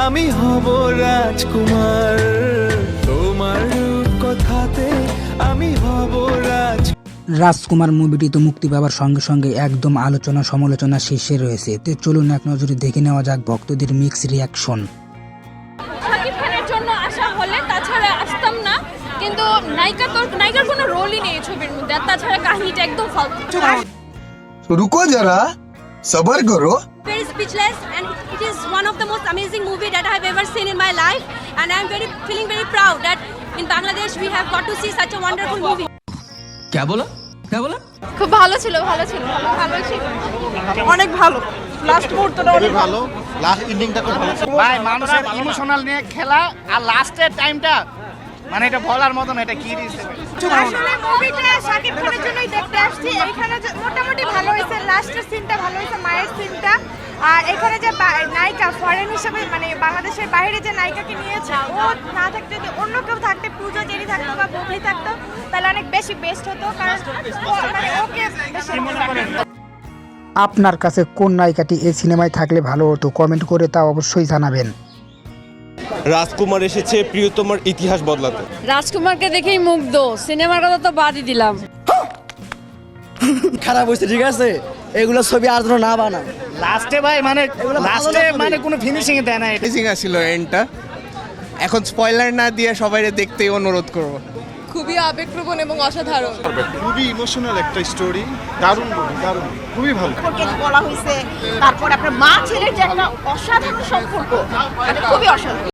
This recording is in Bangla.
আমি হব রাজকুমার। তোমার কথাতে আমি হব রাজ রাজকুমার মুভিটি তো মুক্তি পাওয়ার সঙ্গে সঙ্গে একদম আলোচনা সমালোচনা শীর্ষে রয়েছে। তো চলুন এক নজরে দেখে নেওয়া যাক ভক্তদের মিক্স রিয়াকশন কিন্তু নায়িকা তো নায়িকার কোনো রোলই নেই ছবির মধ্যে আর তাছাড়া কাহিনীটা একদম ফালতু। রুকো যারা সবার করো। Face speechless it is one of the most amazing movie that I have ever seen in my life and I am very feeling very proud that in Bangladesh we have got to see such a wonderful movie. क्या बोला? क्या बोला? খুব ভালো ছিল ভালো ছিল ভালো ছিল। অনেক ভালো। লাস্ট মুহূর্তটা অনেক ভালো। লাস্ট এন্ডিংটা খুব ভালো ছিল। ভাই মানুষের ইমোশনাল নিয়ে খেলা আর লাস্টের টাইমটা মানে এটা বলার মতন এটা কি দিয়েছে আসলে মুভিটা শাকিব খানের জন্যই দেখতে আসছি। এখানে মোটামুটি ভালো হয়েছে। লাস্টের সিনটা ভালো হয়েছে মায়ের সিনটা আর এখানে যে নায়িকা ফরেন হিসেবে মানে বাংলাদেশের বাইরে যে নায়িকাকে নিয়েছে ও না থাকতে যদি অন্য কেউ থাকতে পুজো জেরি থাকতো বা বুবলি থাকতো তাহলে অনেক বেশি বেস্ট হতো কারণ মানে ওকে আপনার কাছে কোন নায়িকাটি এই সিনেমায় থাকলে ভালো হতো কমেন্ট করে তা অবশ্যই জানাবেন। রাজকুমার এসেছে প্রিয়তমার ইতিহাস বদলাতে। রাজকুমারকে দেখেই মুগ্ধ সিনেমার কথা তো বাদই দিলাম। খারাপ হয়েছে ঠিক আছে? এগুলো ছবি আর যেন না বানা লাস্টে ভাই মানে লাস্টে মানে কোনো ফিনিশিং দেয় না এটা। অ্যামেজিং ছিল এন্ডটা এখন স্পয়লার না দিয়ে সবাই দেখতেই অনুরোধ করব। খুবই আবেগপ্রবণ এবং অসাধারণ। খুবই ইমোশনাল একটা স্টোরি দারুণ দারুণ। খুবই ভালো। বলা হয়েছে তারপর আপনার মা ছেলের যে একটা অসাধারণ সম্পর্ক মানে খুবই অসাধারণ।